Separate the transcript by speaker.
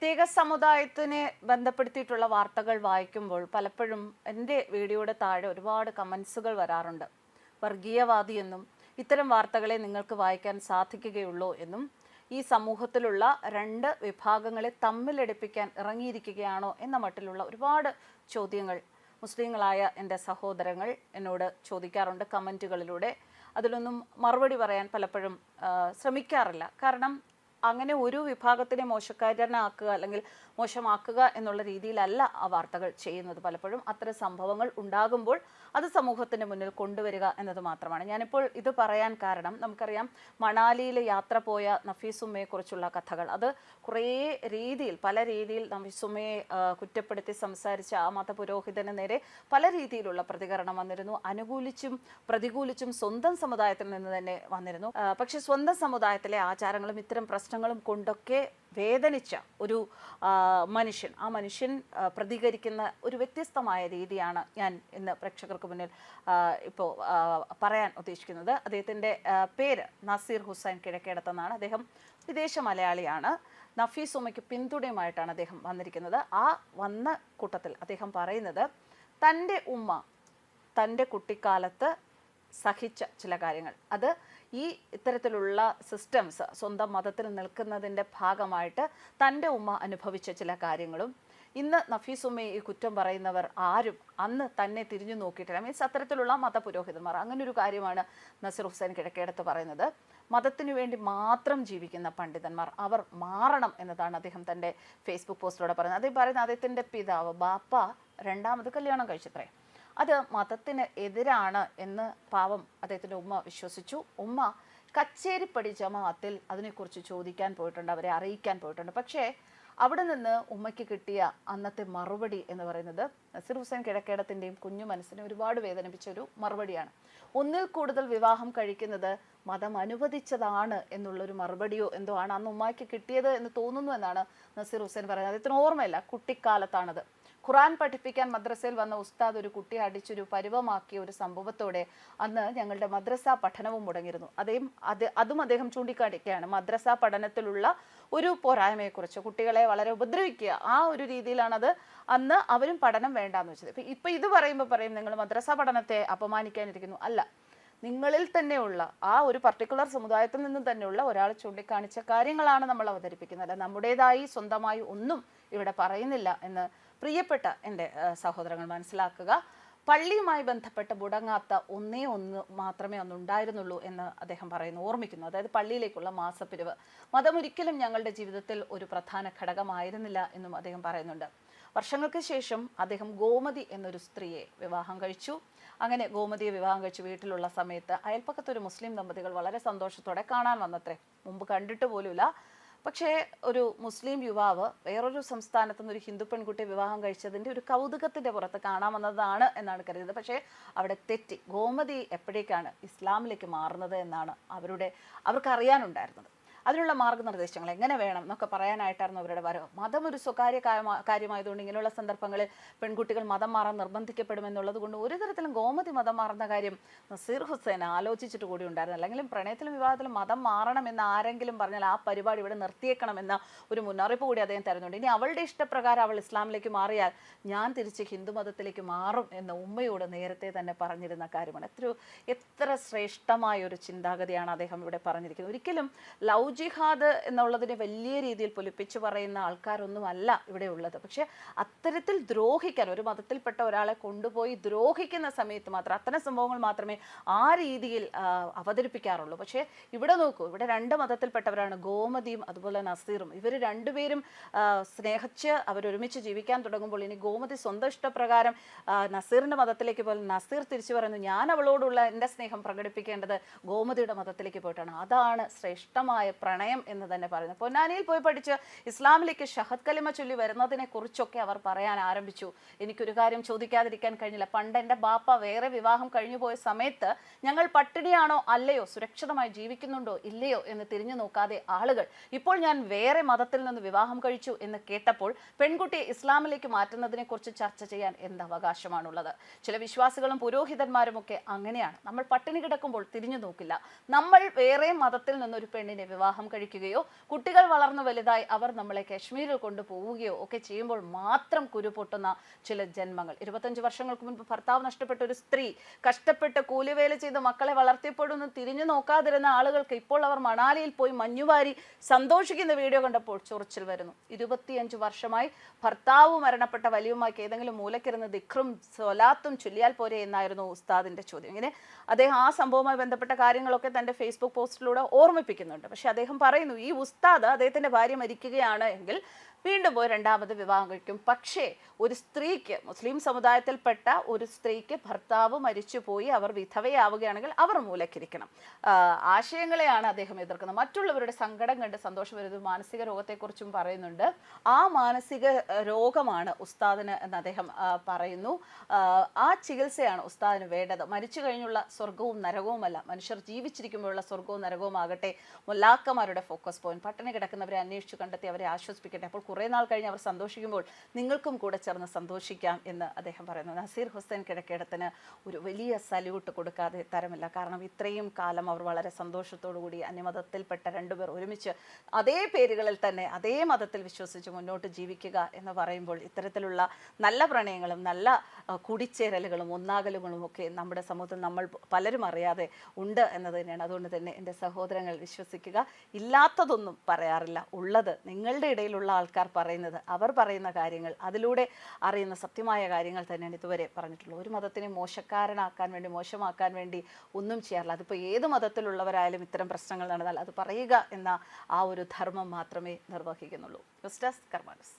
Speaker 1: പ്രത്യേക സമുദായത്തിനെ ബന്ധപ്പെടുത്തിയിട്ടുള്ള വാർത്തകൾ വായിക്കുമ്പോൾ പലപ്പോഴും എന്റെ വീഡിയോയുടെ താഴെ ഒരുപാട് കമൻസുകൾ വരാറുണ്ട്. വർഗീയവാദി എന്നും ഇത്തരം വാർത്തകളെ നിങ്ങൾക്ക് വായിക്കാൻ സാധിക്കുകയുള്ളൂ എന്നും ഈ സമൂഹത്തിലുള്ള രണ്ട് വിഭാഗങ്ങളെ തമ്മിലടിപ്പിക്കാൻ ഇറങ്ങിയിരിക്കുകയാണോ എന്ന മട്ടിലുള്ള ഒരുപാട് ചോദ്യങ്ങൾ മുസ്ലിങ്ങളായ എന്റെ സഹോദരങ്ങൾ എന്നോട് ചോദിക്കാറുണ്ട് കമന്റുകളിലൂടെ. അതിലൊന്നും മറുപടി പറയാൻ പലപ്പോഴും ശ്രമിക്കാറില്ല. കാരണം അങ്ങനെ ഒരു വിഭാഗത്തിനെ മോശക്കാരനാക്കുക അല്ലെങ്കിൽ മോശമാക്കുക എന്നുള്ള രീതിയിലല്ല ആ വാർത്തകൾ ചെയ്യുന്നത്. പലപ്പോഴും അത്തരം സംഭവങ്ങൾ ഉണ്ടാകുമ്പോൾ അത് സമൂഹത്തിന് മുന്നിൽ കൊണ്ടുവരിക എന്നത് മാത്രമാണ്. ഞാനിപ്പോൾ ഇത് പറയാൻ കാരണം നമുക്കറിയാം മണാലിയിൽ യാത്ര പോയ നഫീസുമ്മയെ കുറിച്ചുള്ള കഥകൾ. അത് കുറേ രീതിയിൽ പല രീതിയിൽ നഫീസുമ്മയെ കുറ്റപ്പെടുത്തി സംസാരിച്ച ആ മതപുരോഹിതന് നേരെ പല രീതിയിലുള്ള പ്രതികരണം വന്നിരുന്നു. അനുകൂലിച്ചും പ്രതികൂലിച്ചും സ്വന്തം സമുദായത്തിൽ നിന്ന് തന്നെ വന്നിരുന്നു. പക്ഷെ സ്വന്തം സമുദായത്തിലെ ആചാരങ്ങളും ഇത്തരം പ്രശ്നങ്ങളും കൊണ്ടൊക്കെ വേദനിച്ച ഒരു മനുഷ്യൻ. ആ മനുഷ്യൻ പ്രതികരിക്കുന്ന ഒരു വ്യത്യസ്തമായ രീതിയാണ് ഞാൻ ഇന്ന് പ്രേക്ഷകർക്ക് മുന്നിൽ ഇപ്പോൾ പറയാൻ ഉദ്ദേശിക്കുന്നത്. അദ്ദേഹത്തിന്റെ പേര് നസീർ ഹുസൈൻ കിഴക്കേടത്തെന്നാണ്. അദ്ദേഹം വിദേശ മലയാളിയാണ്. നഫീസ് ഉമ്മയ്ക്ക് പിന്തുണയുമായിട്ടാണ് അദ്ദേഹം വന്നിരിക്കുന്നത്. ആ വന്ന കൂട്ടത്തിൽ അദ്ദേഹം പറയുന്നത് തന്റെ ഉമ്മ തന്റെ കുട്ടിക്കാലത്ത് സഹിച്ച ചില കാര്യങ്ങൾ. അത് ഈ ഇത്തരത്തിലുള്ള സിസ്റ്റംസ് സ്വന്തം മതത്തിൽ നിൽക്കുന്നതിന്റെ ഭാഗമായിട്ട് തന്റെ ഉമ്മ അനുഭവിച്ച ചില കാര്യങ്ങളും. ഇന്ന് നഫീസ് ഉമ്മ ഈ കുറ്റം പറയുന്നവർ ആരും അന്ന് തന്നെ തിരിഞ്ഞു നോക്കിയിട്ടില്ല. മീൻസ് അത്തരത്തിലുള്ള മതപുരോഹിതന്മാർ. അങ്ങനെ ഒരു കാര്യമാണ് നസീർ ഹുസൈൻ കിഴക്കേടത്ത് പറയുന്നത്. മതത്തിനു വേണ്ടി മാത്രം ജീവിക്കുന്ന പണ്ഡിതന്മാർ അവർ മാറണം എന്നതാണ് അദ്ദേഹം തന്റെ ഫേസ്ബുക്ക് പോസ്റ്റിലൂടെ പറയുന്നത്. അദ്ദേഹം പറയുന്നത് അദ്ദേഹത്തിന്റെ പിതാവ് ബാപ്പ രണ്ടാമത് കല്യാണം കഴിച്ചത്രേ. അത് മതത്തിന് എതിരാണ് എന്ന് പാവം അദ്ദേഹത്തിന്റെ ഉമ്മ വിശ്വസിച്ചു. ഉമ്മ കച്ചേരിപ്പടി ജമാഅത്തിൽ അതിനെക്കുറിച്ച് ചോദിക്കാൻ പോയിട്ടുണ്ട് അവരെ അറിയിക്കാൻ പോയിട്ടുണ്ട്. പക്ഷേ അവിടെ നിന്ന് ഉമ്മയ്ക്ക് കിട്ടിയ അന്നത്തെ മറുപടി എന്ന് പറയുന്നത് നസീർ ഹുസൈൻ കിഴക്കേടത്തിന്റെയും കുഞ്ഞു മനസ്സിനെ ഒരുപാട് വേദനിപ്പിച്ച ഒരു മറുപടിയാണ്. ഒന്നിൽ കൂടുതൽ വിവാഹം കഴിക്കുന്നത് മതം അനുവദിച്ചതാണ് എന്നുള്ളൊരു മറുപടിയോ എന്തോ ആണ് അന്ന് ഉമ്മയ്ക്ക് കിട്ടിയത് എന്ന് തോന്നുന്നു എന്നാണ് നസീർ ഹുസൈൻ പറയുന്നത്. അദ്ദേഹത്തിന് ഓർമ്മയില്ല കുട്ടിക്കാലത്താണത്. ഖുറാൻ പഠിപ്പിക്കാൻ മദ്രസയിൽ വന്ന ഉസ്താദ് ഒരു കുട്ടിയെ അടിച്ചൊരു പരുവമാക്കിയ ഒരു സംഭവത്തോടെ അന്ന് ഞങ്ങളുടെ മദ്രസ പഠനവും മുടങ്ങിയിരുന്നു. അതേ അത് അതും അദ്ദേഹം ചൂണ്ടിക്കാണിക്കുകയാണ്. മദ്രസ പഠനത്തിലുള്ള ഒരു പോരായ്മയെക്കുറിച്ച് കുട്ടികളെ വളരെ ഉപദ്രവിക്കുക. ആ ഒരു രീതിയിലാണത് അന്ന് അവരും പഠനം വേണ്ടാന്ന് വെച്ചത്. ഇപ്പം ഇപ്പം ഇത് പറയുമ്പോൾ പറയും നിങ്ങൾ മദ്രസ പഠനത്തെ അപമാനിക്കാനിരിക്കുന്നു. അല്ല നിങ്ങളിൽ തന്നെയുള്ള ആ ഒരു പർട്ടിക്കുലർ സമുദായത്തിൽ നിന്നും തന്നെയുള്ള ഒരാൾ ചൂണ്ടിക്കാണിച്ച കാര്യങ്ങളാണ് നമ്മൾ അവതരിപ്പിക്കുന്നത്. അല്ല നമ്മുടേതായി സ്വന്തമായി ഒന്നും ഇവിടെ പറയുന്നില്ല എന്ന് പ്രിയപ്പെട്ട എന്റെ സഹോദരങ്ങൾ മനസ്സിലാക്കുക. പള്ളിയുമായി ബന്ധപ്പെട്ട് മുടങ്ങാത്ത ഒന്നേ ഒന്ന് മാത്രമേ അന്ന് ഉണ്ടായിരുന്നുള്ളൂ എന്ന് അദ്ദേഹം പറയുന്നു ഓർമ്മിക്കുന്നു. അതായത് പള്ളിയിലേക്കുള്ള മാസപ്പിരിവ് മതമൊരിക്കലും ഞങ്ങളുടെ ജീവിതത്തിൽ ഒരു പ്രധാന ഘടകമായിരുന്നില്ല എന്നും അദ്ദേഹം പറയുന്നുണ്ട്. വർഷങ്ങൾക്ക് ശേഷം അദ്ദേഹം ഗോമതി എന്നൊരു സ്ത്രീയെ വിവാഹം കഴിച്ചു. അങ്ങനെ ഗോമതിയെ വിവാഹം കഴിച്ച് വീട്ടിലുള്ള സമയത്ത് അയൽപ്പക്കത്തൊരു മുസ്ലിം ദമ്പതികൾ വളരെ സന്തോഷത്തോടെ കാണാൻ വന്നത്രേ. മുമ്പ് കണ്ടിട്ട് പോലുമില്ല. പക്ഷേ ഒരു മുസ്ലിം യുവാവ് വേറൊരു സംസ്ഥാനത്തു നിന്ന് ഒരു ഹിന്ദു പെൺകുട്ടിയെ വിവാഹം കഴിച്ചതിന്റെ ഒരു കൗതുകത്തിന്റെ പുറത്ത് കാണാൻ വന്നതാണ് എന്നാണ് കരുതുന്നത്. പക്ഷേ അവിടെ തെറ്റി ഗോമതി എപ്പോഴേക്കാണ് ഇസ്ലാമിലേക്ക് മാറുന്നത് എന്നാണ് അവരുടെ അവർക്ക് അറിയാനുണ്ടായിരുന്നത്. അതിനുള്ള മാർഗനിർദ്ദേശങ്ങൾ എങ്ങനെ വേണം എന്നൊക്കെ പറയാനായിട്ടായിരുന്നു അവരുടെ വരവ്. മതം ഒരു സ്വകാര്യ കാര്യമാ- കാര്യമായതുകൊണ്ട് ഇങ്ങനെയുള്ള സന്ദർഭങ്ങളിൽ പെൺകുട്ടികൾ മതം മാറാൻ നിർബന്ധിക്കപ്പെടുമെന്നുള്ളത് കൊണ്ട് ഒരു തരത്തിലും ഗോമതി മതം മാറുന്ന കാര്യം നസീർ ഹുസൈൻ ആലോചിച്ചിട്ട് കൂടി ഉണ്ടായിരുന്നു. അല്ലെങ്കിലും പ്രണയത്തിലും വിവാഹത്തിലും മതം മാറണം മാറണമെന്ന് ആരെങ്കിലും പറഞ്ഞാൽ ആ പരിപാടി ഇവിടെ നിർത്തിയേക്കണമെന്ന ഒരു മുന്നറിയിപ്പ് കൂടി അദ്ദേഹം തരുന്നുണ്ട്. ഇനി അവളുടെ ഇഷ്ടപ്രകാരം അവൾ ഇസ്ലാമിലേക്ക് മാറിയാൽ ഞാൻ തിരിച്ച് ഹിന്ദു മതത്തിലേക്ക് മാറും എന്ന ഉമ്മയോട് നേരത്തെ തന്നെ പറഞ്ഞിരുന്ന കാര്യമാണ്. എത്ര എത്ര ശ്രേഷ്ഠമായ ഒരു ചിന്താഗതിയാണ് അദ്ദേഹം ഇവിടെ പറഞ്ഞിരിക്കുന്നത്. ഒരിക്കലും ലവ് ജിഹാദ് എന്നുള്ളതിനെ വലിയ രീതിയിൽ പൊലിപ്പിച്ചു പറയുന്ന ആൾക്കാരൊന്നുമല്ല ഇവിടെ ഉള്ളത്. പക്ഷെ അത്തരത്തിൽ ദ്രോഹിക്കാൻ ഒരു മതത്തിൽപ്പെട്ട ഒരാളെ കൊണ്ടുപോയി ദ്രോഹിക്കുന്ന സമയത്ത് മാത്രം അത്തരം സംഭവങ്ങൾ മാത്രമേ ആ രീതിയിൽ അവതരിപ്പിക്കാറുള്ളൂ. പക്ഷേ ഇവിടെ നോക്കൂ ഇവിടെ രണ്ട് മതത്തിൽപ്പെട്ടവരാണ് ഗോമതിയും അതുപോലെ നസീറും. ഇവർ രണ്ടുപേരും സ്നേഹിച്ച് അവരൊരുമിച്ച് ജീവിക്കാൻ തുടങ്ങുമ്പോൾ ഇനി ഗോമതി സ്വന്തം ഇഷ്ടപ്രകാരം നസീറിന്റെ മതത്തിലേക്ക് പോലും നസീർ തിരിച്ചു പറയുന്നു ഞാൻ അവളോടുള്ള എന്റെ സ്നേഹം പ്രകടിപ്പിക്കേണ്ടത് ഗോമതിയുടെ മതത്തിലേക്ക് പോയിട്ടാണ്. അതാണ് ശ്രേഷ്ഠമായ പ്രണയം എന്ന് തന്നെ പറയുന്നത് പൊന്നാനിയിൽ പോയി പഠിച്ച് ഇസ്ലാമിലേക്ക് ഷഹദ് കലിമ ചൊല്ലി വരുന്നതിനെ കുറിച്ചൊക്കെ അവർ പറയാൻ ആരംഭിച്ചു. എനിക്കൊരു കാര്യം ചോദിക്കാതിരിക്കാൻ കഴിഞ്ഞില്ല. പണ്ട് എന്റെ ബാപ്പ വേറെ വിവാഹം കഴിഞ്ഞു പോയ സമയത്ത് ഞങ്ങൾ പട്ടിണിയാണോ അല്ലയോ സുരക്ഷിതമായി ജീവിക്കുന്നുണ്ടോ ഇല്ലയോ എന്ന് തിരിഞ്ഞു നോക്കാതെ ആളുകൾ ഇപ്പോൾ ഞാൻ വേറെ മതത്തിൽ നിന്ന് വിവാഹം കഴിച്ചു എന്ന് കേട്ടപ്പോൾ പെൺകുട്ടിയെ ഇസ്ലാമിലേക്ക് മാറ്റുന്നതിനെ കുറിച്ച് ചർച്ച ചെയ്യാൻ എന്ത് അവകാശമാണുള്ളത്? ചില വിശ്വാസികളും പുരോഹിതന്മാരും ഒക്കെ അങ്ങനെയാണ്. നമ്മൾ പട്ടിണി കിടക്കുമ്പോൾ തിരിഞ്ഞു നോക്കില്ല. നമ്മൾ വേറെ മതത്തിൽ നിന്നൊരു പെണ്ണിനെ വിവാഹം വിവാഹം കഴിക്കുകയോ കുട്ടികൾ വളർന്നു വലുതായി അവർ നമ്മളെ കശ്മീരിൽ കൊണ്ടുപോവുകയോ ഒക്കെ ചെയ്യുമ്പോൾ മാത്രം കുരു പൊട്ടുന്ന ചില ജന്മങ്ങൾ. ഇരുപത്തഞ്ച് വർഷങ്ങൾക്ക് മുൻപ് ഭർത്താവ് നഷ്ടപ്പെട്ട ഒരു സ്ത്രീ കഷ്ടപ്പെട്ട് കൂലിവേല ചെയ്ത് മക്കളെ വളർത്തിയപ്പോഴൊന്നും തിരിഞ്ഞു നോക്കാതിരുന്ന ആളുകൾക്ക് ഇപ്പോൾ അവർ മണാലിയിൽ പോയി മഞ്ഞുവാരി സന്തോഷിക്കുന്ന വീഡിയോ കണ്ടപ്പോൾ ചൊറിച്ചിൽ വരുന്നു. ഇരുപത്തിയഞ്ച് വർഷമായി ഭർത്താവ് മരണപ്പെട്ട വലിയുമാക്കി ഏതെങ്കിലും മൂലക്കിരുന്ന് ദിഖ്രും സ്വലാത്തും ചൊല്ലിയാൽ പോരെ എന്നായിരുന്നു ഉസ്താദിന്റെ ചോദ്യം. ഇങ്ങനെ അദ്ദേഹം ആ സംഭവവുമായി ബന്ധപ്പെട്ട കാര്യങ്ങളൊക്കെ തന്റെ ഫേസ്ബുക്ക് പോസ്റ്റിലൂടെ ഓർമ്മിപ്പിക്കുന്നുണ്ട്. പക്ഷെ അദ്ദേഹം പറയുന്നു ഈ ഉസ്താദ് അദ്ദേഹത്തിന്റെ ഭാര്യ മരിക്കുകയാണ് എങ്കിൽ വീണ്ടും പോയി രണ്ടാമത് വിവാഹം കഴിക്കും. പക്ഷേ ഒരു സ്ത്രീക്ക് മുസ്ലിം സമുദായത്തിൽപ്പെട്ട ഒരു സ്ത്രീക്ക് ഭർത്താവ് മരിച്ചുപോയി അവർ വിധവയാവുകയാണെങ്കിൽ അവർ മൂലക്കിരിക്കണം. ആശയങ്ങളെയാണ് അദ്ദേഹം എതിർക്കുന്നത്. മറ്റുള്ളവരുടെ സങ്കടം കണ്ട് സന്തോഷം വരുന്നത് മാനസിക രോഗത്തെക്കുറിച്ചും പറയുന്നുണ്ട്. ആ മാനസിക രോഗമാണ് ഉസ്താദിന് എന്ന് അദ്ദേഹം പറയുന്നു. ആ, ചികിത്സയാണ് ഉസ്താദിന് വേണ്ടത്. മരിച്ചു കഴിഞ്ഞുള്ള സ്വർഗവും നരകവുമല്ല. മനുഷ്യർ ജീവിച്ചിരിക്കുമ്പോഴുള്ള സ്വർഗവും നരകവും ആകട്ടെ മുല്ലാക്കമാരുടെ ഫോക്കസ് പോയിന്റ് പട്ടിണി കിടക്കുന്നവരെ അന്വേഷിച്ചു കണ്ടെത്തി അവരെ ആശ്വസിപ്പിക്കട്ടെ. അപ്പോൾ കുറേ നാൾ കഴിഞ്ഞ് അവർ സന്തോഷിക്കുമ്പോൾ നിങ്ങൾക്കും കൂടെ ചേർന്ന് സന്തോഷിക്കാം എന്ന് അദ്ദേഹം പറയുന്നു. നസീർ ഹുസൈൻ കിഴക്കേടത്തിന് ഒരു വലിയ സല്യൂട്ട് കൊടുക്കാതെ തരമില്ല. കാരണം ഇത്രയും കാലം അവർ വളരെ സന്തോഷത്തോടു കൂടി അന്യമതത്തിൽപ്പെട്ട രണ്ടുപേർ ഒരുമിച്ച് അതേ പേരുകളിൽ തന്നെ അതേ മതത്തിൽ വിശ്വസിച്ച് മുന്നോട്ട് ജീവിക്കുക എന്ന് പറയുമ്പോൾ ഇത്തരത്തിലുള്ള നല്ല പ്രണയങ്ങളും നല്ല കൂടിച്ചേരലുകളും ഒന്നാകലുകളും ഒക്കെ നമ്മുടെ സമൂഹത്തിൽ നമ്മൾ പലരും അറിയാതെ ഉണ്ട് എന്നത് തന്നെയാണ് അതുകൊണ്ട് തന്നെ എന്റെ സഹോദരങ്ങൾ വിശ്വസിക്കുക. ഇല്ലാത്തതൊന്നും പറയാറില്ല. ഉള്ളത് നിങ്ങളുടെ ഇടയിലുള്ള ആൾക്കാർ പറയുന്നത് അവർ പറയുന്ന കാര്യങ്ങൾ അതിലൂടെ അറിയുന്ന സത്യമായ കാര്യങ്ങൾ തന്നെയാണ് ഇതുവരെ പറഞ്ഞിട്ടുള്ളത്. ഒരു മതത്തിനെ മോശക്കാരനാക്കാൻ വേണ്ടി മോശമാക്കാൻ വേണ്ടി ഒന്നും ചെയ്യാറില്ല. അതിപ്പോൾ ഏത് മതത്തിലുള്ളവരായാലും ഇത്തരം പ്രശ്നങ്ങൾ നടന്നാൽ അത് പറയുക എന്ന ആ ഒരു ധർമ്മം മാത്രമേ നിർവഹിക്കുന്നുള്ളൂ. News desk കർമാനസ്.